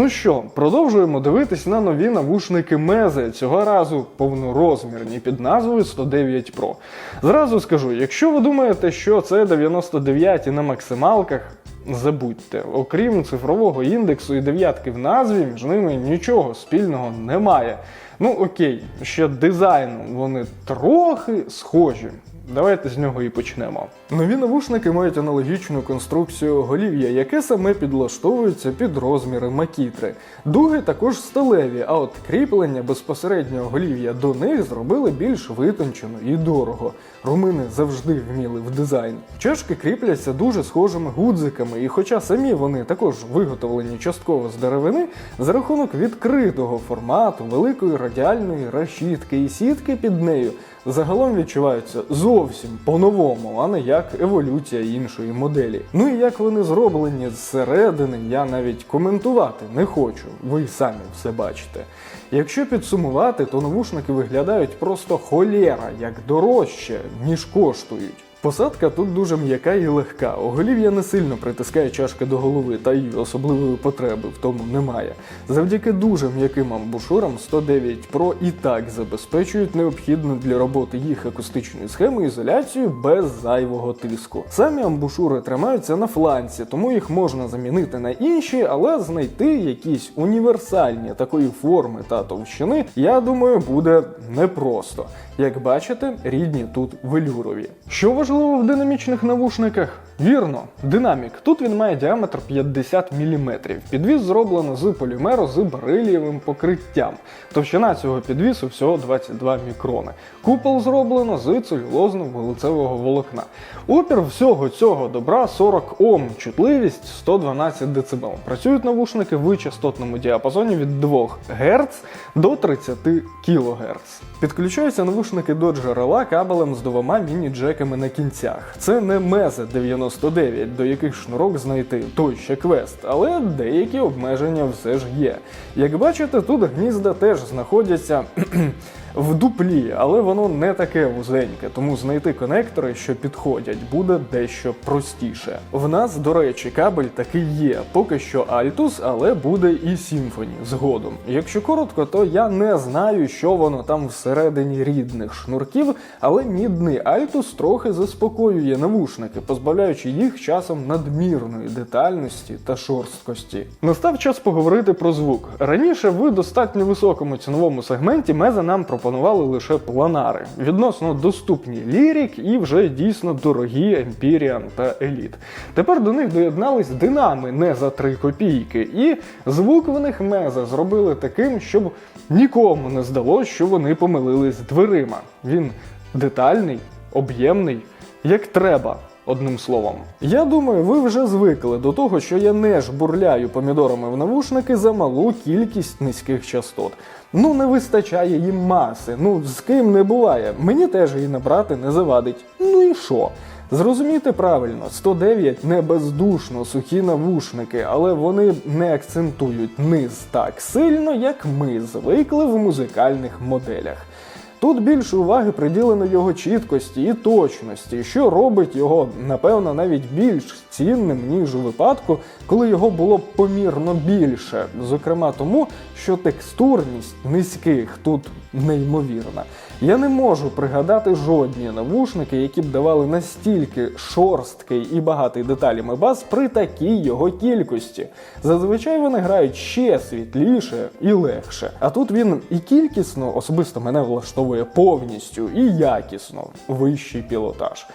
Ну що, продовжуємо дивитись на нові навушники Мезе, цього разу повнорозмірні під назвою 109 Pro. Зразу скажу, якщо ви думаєте, що це 99 на максималках, забудьте. Окрім цифрового індексу і дев'ятки в назві, між ними нічого спільного немає. Ну окей, ще дизайном вони трохи схожі. Давайте з нього і почнемо. Нові навушники мають аналогічну конструкцію голів'я, яке саме підлаштовується під розміри макітри. Дуги також сталеві, а от кріплення безпосереднього голів'я до них зробили більш витончено і дорого. Румини завжди вміли в дизайн. Чашки кріпляться дуже схожими гудзиками, і хоча самі вони також виготовлені частково з деревини, за рахунок відкритого формату, великої радіальної решітки і сітки під нею загалом відчуваються зовсім по-новому, а не як еволюція іншої моделі. Ну і як вони зроблені зсередини, я навіть коментувати не хочу. Ви самі все бачите. Якщо підсумувати, то навушники виглядають просто холєра, як дорожче, ніж коштують. Посадка тут дуже м'яка і легка. Оголів'я не сильно притискає чашки до голови, та й особливої потреби в тому немає. Завдяки дуже м'яким амбушурам 109 Pro і так забезпечують необхідну для роботи їх акустичної схеми ізоляцію без зайвого тиску. Самі амбушури тримаються на фланці, тому їх можна замінити на інші, але знайти якісь універсальні такої форми та товщини, я думаю, буде непросто. Як бачите, рідні тут велюрові. Що важливо в динамічних навушниках? Вірно, динамік. Тут він має діаметр 50 мм. Підвіс зроблено з полімеру з берилієвим покриттям. Товщина цього підвісу всього 22 мікрони. Купол зроблено з целюлозного лицевого волокна. Опір всього цього добра 40 Ом, чутливість 112 дБ. Працюють навушники в частотному діапазоні від 2 Гц до 30 кГц. Підключаються навушники до джерела кабелем з двома міні-джеками на кінцях. Це не Мезе 99, до яких шнурок знайти той ще квест, але деякі обмеження все ж є. Як бачите, тут гнізда теж знаходяться. В дуплі, але воно не таке вузеньке, тому знайти конектори, що підходять, буде дещо простіше. В нас, до речі, кабель такий є. Поки що Altus, але буде і Symfony згодом. Якщо коротко, то я не знаю, що воно там всередині рідних шнурків, але мідний Altus трохи заспокоює навушники, позбавляючи їх часом надмірної детальності та шорсткості. Настав час поговорити про звук. Раніше в достатньо високому ціновому сегменті Меза нам пропонували лише планари, відносно доступні лірік і вже дійсно дорогі Empyrean та Elite. Тепер до них доєднались динами не за 3 копійки, і звук в них Меза зробили таким, щоб нікому не здалося, що вони помилились дверима. Він детальний, об'ємний, як треба. Одним словом, я думаю, ви вже звикли до того, що я не жбурляю помідорами в навушники за малу кількість низьких частот. Ну не вистачає їм маси. Ну з ким не буває. Мені теж її набрати не завадить. Ну і що? Зрозумійте правильно, 109 не бездушно сухі навушники, але вони не акцентують низ так сильно, як ми звикли в музикальних моделях. Тут більше уваги приділено його чіткості і точності, що робить його, напевно, навіть більш цінним, ніж у випадку, коли його було помірно більше. Зокрема тому, що текстурність низьких тут неймовірна. Я не можу пригадати жодні навушники, які б давали настільки шорсткий і багатий деталями бас при такій його кількості. Зазвичай вони грають ще світліше і легше. А тут він і кількісно особисто мене влаштовує повністю, і якісно вищий пілотаж.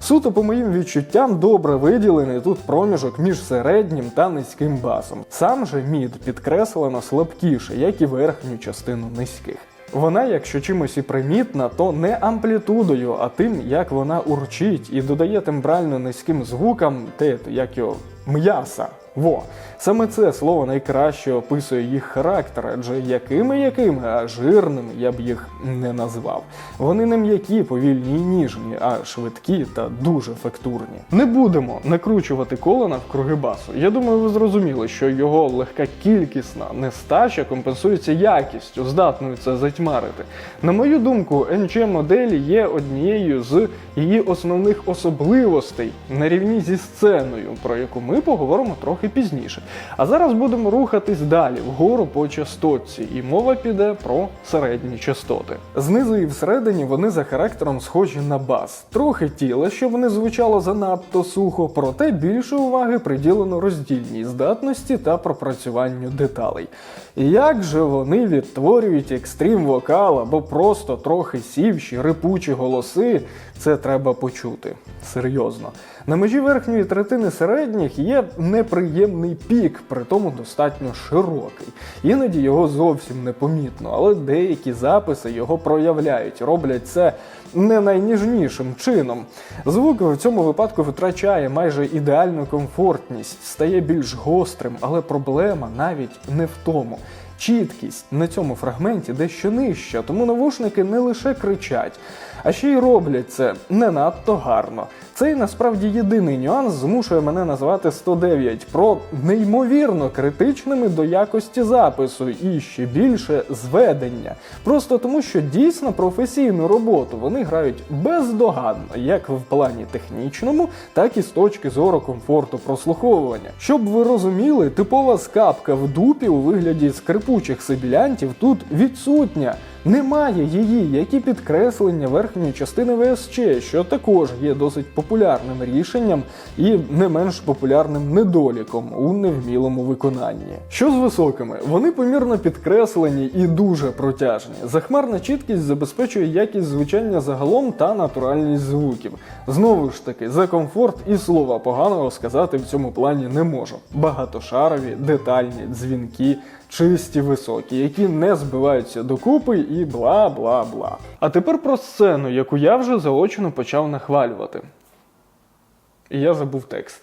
Суто по моїм відчуттям добре виділений тут проміжок між середнім та низьким басом. Сам же мід підкреслено слабкіше, як і верхню частину низьких. Вона, якщо чимось і примітна, то не амплітудою, а тим, як вона урчить і додає тембрально низьким звукам, те, як його м'яса. Во, саме це слово найкраще описує їх характер, адже якими якими, а жирними я б їх не назвав. Вони не м'які, повільні і ніжні, а швидкі та дуже фактурні. Не будемо накручувати коло навкруги басу. Я думаю, ви зрозуміли, що його легка кількісна нестача компенсується якістю, здатною це затьмарити. На мою думку, NG моделі є однією з її основних особливостей на рівні зі сценою, про яку ми ми поговоримо трохи пізніше. А зараз будемо рухатись далі вгору по частотці, і мова піде про середні частоти. Знизу і всередині вони за характером схожі на бас. Трохи тіла, щоб не звучало занадто сухо, проте більше уваги приділено роздільній здатності та пропрацюванню деталей. Як же вони відтворюють екстрім вокал або просто трохи сівші, рипучі голоси, це треба почути. Серйозно. На межі верхньої третини середніх є неприємний пік, при тому достатньо широкий. Іноді його зовсім не помітно, але деякі записи його проявляють, роблять це не найніжнішим чином. Звук в цьому випадку витрачає майже ідеальну комфортність, стає більш гострим, але проблема навіть не в тому. Чіткість на цьому фрагменті дещо нижча, тому навушники не лише кричать, а ще й роблять це не надто гарно. Цей насправді єдиний нюанс змушує мене назвати 109 Pro неймовірно критичними до якості запису і ще більше зведення. Просто тому, що дійсно професійну роботу вони грають бездоганно, як в плані технічному, так і з точки зору комфорту прослуховування. Щоб ви розуміли, типова скапка в дупі у вигляді скрипучих сибілянтів тут відсутня. Немає її, як і підкреслення верхньої частини ВСЧ, що також є досить популярним рішенням і не менш популярним недоліком у невмілому виконанні. Що з високими? Вони помірно підкреслені і дуже протяжні. Захмарна чіткість забезпечує якість звучання загалом та натуральність звуків. Знову ж таки, за комфорт і слова поганого сказати в цьому плані не можу. Багатошарові, детальні, дзвінки, чисті високі, які не збиваються докупи і бла бла бла. А тепер про сцену, яку я вже заочно почав нахвалювати. І я забув текст.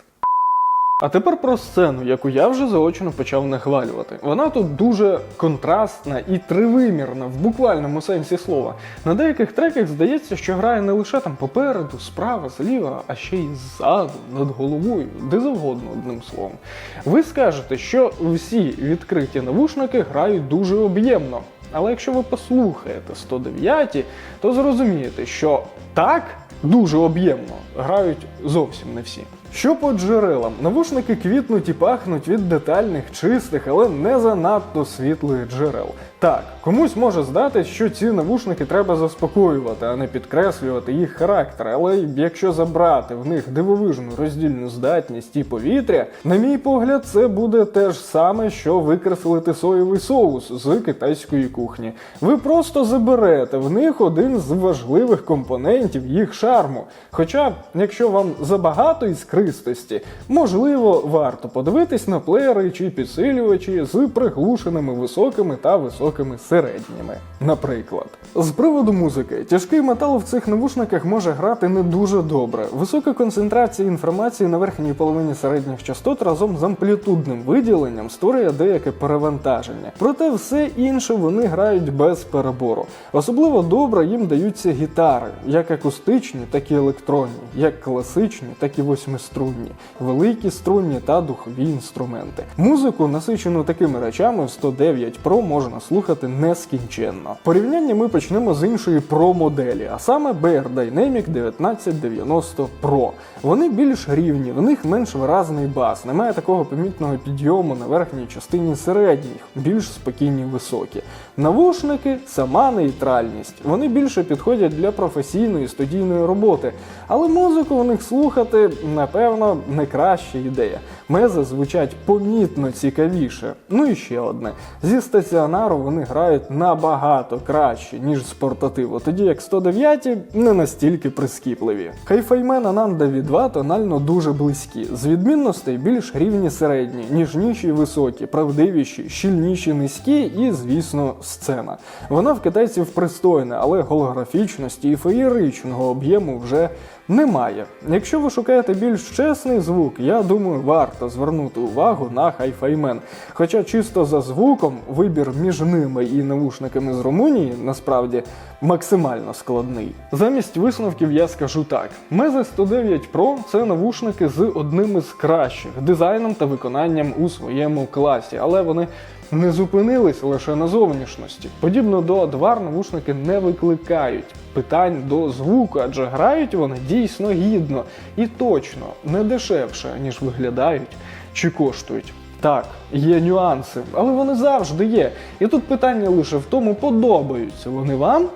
А тепер про сцену, яку я вже заочно почав нахвалювати. Вона тут дуже контрастна і тривимірна в буквальному сенсі слова. На деяких треках здається, що грає не лише там попереду, справа, зліва, а ще й ззаду, над головою, де завгодно одним словом. Ви скажете, що всі відкриті навушники грають дуже об'ємно. Але якщо ви послухаєте 109, то зрозумієте, що так дуже об'ємно грають зовсім не всі. Що по джерелам? Навушники квітнуть і пахнуть від детальних, чистих, але не занадто світлих джерел. Так, комусь може здатись, що ці навушники треба заспокоювати, а не підкреслювати їх характер. Але якщо забрати в них дивовижну роздільну здатність і повітря, на мій погляд, це буде те ж саме, що викреслити соєвий соус з китайської кухні. Ви просто заберете в них один з важливих компонентів їх шарму. Хоча, якщо вам забагато іскристості, можливо, варто подивитись на плеєри чи підсилювачі з приглушеними високими та високими середніми. Наприклад, з приводу музики, тяжкий метал в цих навушниках може грати не дуже добре. Висока концентрація інформації на верхній половині середніх частот разом з амплітудним виділенням створює деяке перевантаження. Проте все інше вони грають без перебору. Особливо добре їм даються гітари, як акустичні, так і електронні, як класичні, так і восьмиструнні, великі струнні та духові інструменти. Музику, насичену такими речами, в 109 Pro можна слухати нескінченно. Порівняння ми почнемо з іншої Pro моделі, а саме BR Dynamic 1990 Pro. Вони більш рівні, в них менш виразний бас, немає такого помітного підйому на верхній частині середніх, більш спокійні високі. Навушники сама нейтральність. Вони більше підходять для професійної студійної роботи, але музику в них слухати, напевно, не краща ідея. Мези звучать помітно цікавіше. Ну і ще одне: зі стаціонару вони грають набагато краще, ніж з портативу, тоді як 109 не настільки прискіпливі. Хайфаймен Ananda V2 тонально дуже близькі, з відмінностей більш рівні середні, ніжніші високі, правдивіші, щільніші низькі і, звісно, сцена. Вона в китайців пристойна, але голографічності і феєричного об'єму вже немає. Якщо ви шукаєте більш чесний звук, я думаю, варто звернути увагу на Man. Хоча чисто за звуком вибір між ними і навушниками з Румунії насправді максимально складний. Замість висновків я скажу так: Meze 109 Pro це навушники з одним із кращих дизайном та виконанням у своєму класі, але вони не зупинились лише на зовнішності. Подібно до Адвар навушники не викликають питань до звуку, адже грають вони дійсно гідно і точно не дешевше, ніж виглядають чи коштують. Так, є нюанси, але вони завжди є. І тут питання лише в тому, подобаються вони вам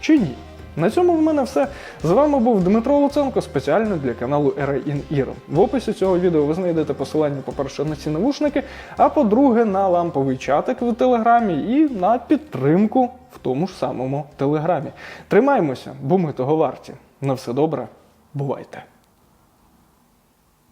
чи ні. На цьому в мене все. З вами був Дмитро Луценко спеціально для каналу in Ear. В описі цього відео ви знайдете посилання, по-перше, на ці навушники, а по-друге, на ламповий чатик в телеграмі і на підтримку в тому ж самому телеграмі. Тримаймося, бо ми того варті. На все добре, бувайте!